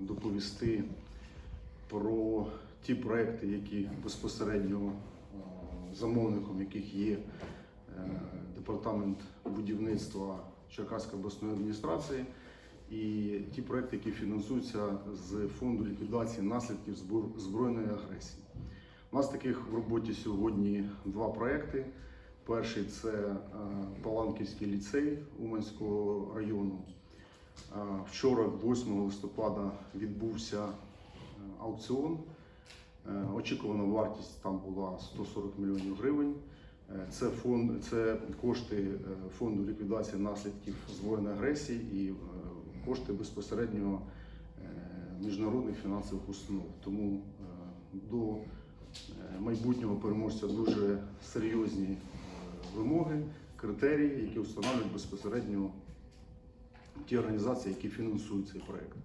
доповісти про ті проекти, які безпосередньо е, замовником яких є е, департамент будівництва Черкаської обласної адміністрації, і ті проекти, які фінансуються з фонду ліквідації наслідків збройної агресії. У нас таких в роботі сьогодні два проекти. Перший це е, Паланківський ліцей Уманського району. Вчора, 8 листопада, відбувся е, аукціон. Е, Очікувана вартість там була 140 мільйонів гривень. Е, Це фонд, це кошти фонду ліквідації наслідків збройної агресії і кошти безпосередньо міжнародних фінансових установ. Тому до майбутнього переможця дуже серйозні вимоги, критерії, які встановлюють безпосередньо ті організації, які фінансують цей проект.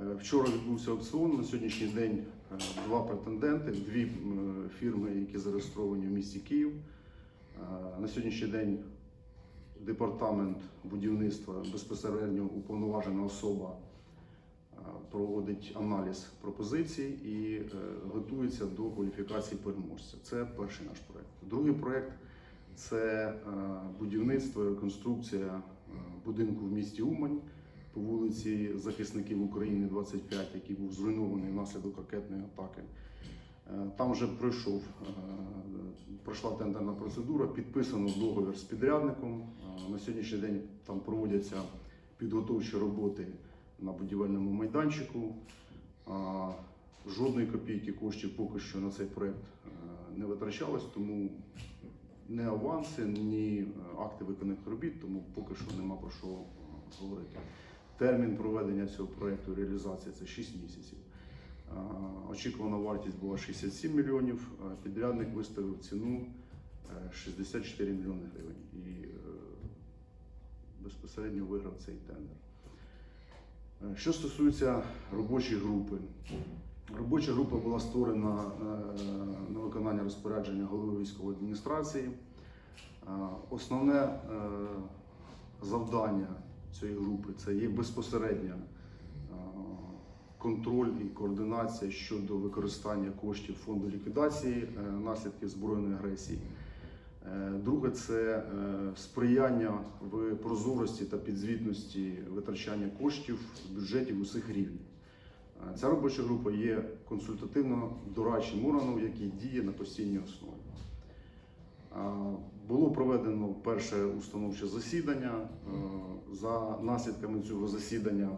Е, Вчора відбувся аукціон. На сьогоднішній день е, два претенденти, дві фірми, які зареєстровані в місті Київ. Е, На сьогоднішній день департамент будівництва безпосередньо уповноважена особа проводить аналіз пропозицій і готується до кваліфікації переможця. Це перший наш проект. Другий проект це будівництво і реконструкція будинку в місті Умань по вулиці Захисників України 25, який був зруйнований внаслідок ракетної атаки. Е, Там вже пройшов, е, пройшла тендерна процедура, підписано договір з підрядником. Е, На сьогоднішній день там проводяться підготовчі роботи на будівельному майданчику. Жодної копійки коштів поки що на цей проект не витрачалось, тому ні аванси, ні е, акти виконаних робіт, тому поки що нема про що е, говорити. Термін проведення цього проекту реалізації це 6 місяців. Е, Очікувана вартість була 67 мільйонів. Підрядник виставив ціну е, 64 мільйони гривень і безпосередньо виграв цей тендер. Що стосується робочої групи, робоча група була створена на виконання розпорядження голови військової адміністрації. Е, Основне е, завдання цієї групи це є безпосередня е, контроль і координація щодо використання коштів фонду ліквідації наслідків збройної агресії. Друге це сприяння в прозорості та підзвітності витрачання коштів бюджетів усіх рівнів. Е, Ця робоча група є консультативно-дорадчим органом, який діє на постійній основі. Е, Було проведено перше установче засідання. Е, За наслідками цього засідання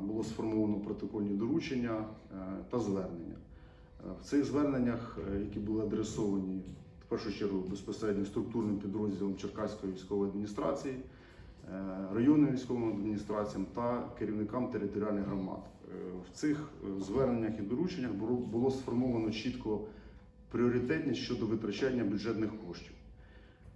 було сформовано протокольні доручення та звернення. В цих зверненнях, які були адресовані в першу чергу безпосередньо структурним підрозділом Черкаської військової адміністрації, районним військовим адміністраціям та керівникам територіальних громад. В цих е, зверненнях і дорученнях було- сформовано чітко пріоритетність щодо витрачання бюджетних коштів.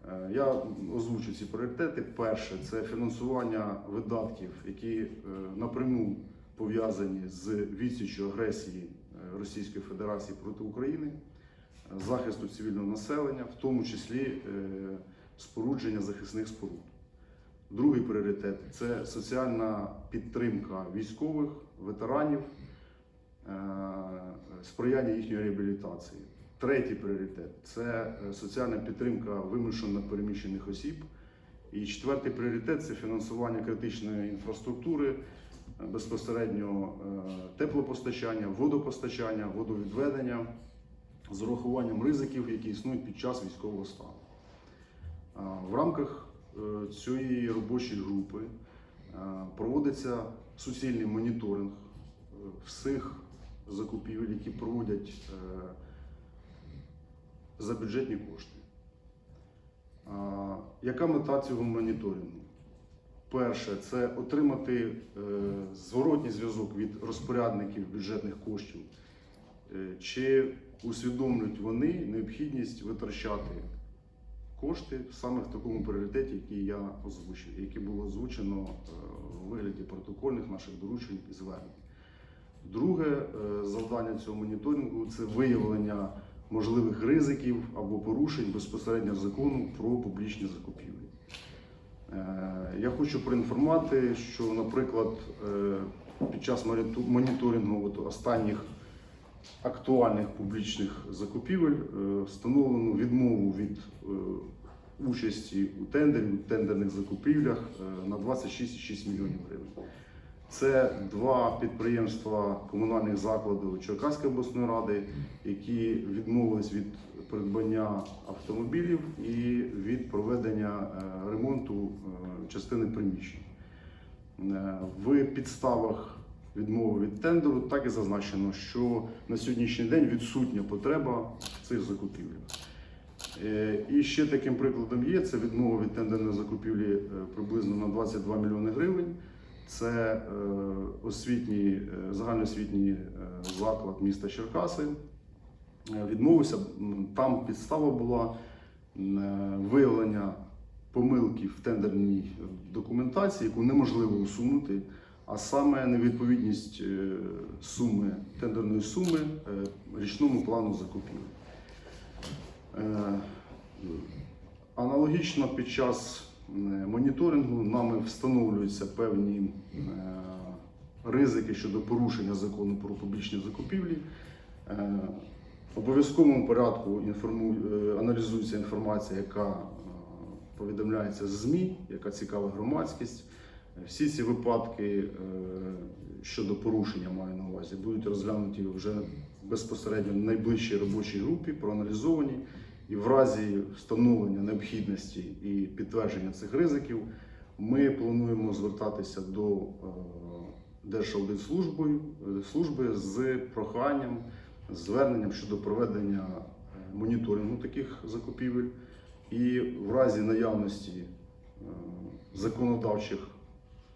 Е, Я озвучу ці пріоритети. Перше це фінансування видатків, які е, напряму пов'язані з відсічю агресії Російської Федерації проти України, захисту цивільного населення, в тому числі спорудження захисних споруд. Другий пріоритет це соціальна підтримка військових, ветеранів, е, сприяння їхньої реабілітації. Третій пріоритет це е, соціальна підтримка вимушено переміщених осіб. І четвертий пріоритет це фінансування критичної інфраструктури, е, безпосередньо теплопостачання, водопостачання, водовідведення з урахуванням ризиків, які існують під час військового стану. В рамках цієї робочої групи е, проводиться суцільний моніторинг е, всіх закупівель, які проводять е, за бюджетні кошти. Яка мета цього моніторингу? Перше, це отримати е, зворотній зв'язок від розпорядників бюджетних коштів, Е, чи усвідомлюють вони необхідність витрачати кошти саме в такому пріоритеті, який я озвучив, який було озвучено е, у вигляді протокольних наших доручень і звернень. Друге е, завдання цього моніторингу це виявлення можливих ризиків або порушень безпосередньо закону про публічні закупівлі. Е, Я хочу проінформувати, що, наприклад, е, під час моніторингу останніх актуальних публічних закупівель е, встановлено відмову від е, участі у тендері, у тендерних закупівлях е, на 26,6 мільйонів гривень. Це два підприємства комунальних закладів Черкаської обласної ради, які відмовились від придбання автомобілів і від проведення ремонту частини приміщень. В підставах відмови від тендеру так і зазначено, що на сьогоднішній день відсутня потреба в цих закупівлях. Е, І ще таким прикладом є це відмова від тендерної закупівлі е, приблизно на 22 мільйони гривень. Це е, освітній, загальноосвітній заклад міста Черкаси. Відмовився. Там підстава була виявлення помилки в тендерній документації, яку неможливо усунути, а саме невідповідність е, суми тендерної суми е, річному плану закупівель. Е, Аналогічно під час моніторингу нами встановлюються певні ризики щодо порушення закону про публічні закупівлі. В обов'язковому порядку інформу... аналізується інформація, яка повідомляється з ЗМІ, яка цікава громадськість. Всі ці випадки е, щодо порушення маю на увазі будуть розглянуті вже безпосередньо в найближчій робочій групі, проаналізовані. І в разі встановлення необхідності і підтвердження цих ризиків ми плануємо звертатися до е, Держаудитслужби е, служби з проханням, зверненням щодо проведення моніторингу таких закупівель і в разі наявності законодавчих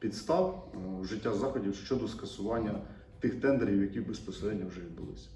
підстав е, вжиття заходів щодо скасування тих тендерів, які безпосередньо вже відбулися.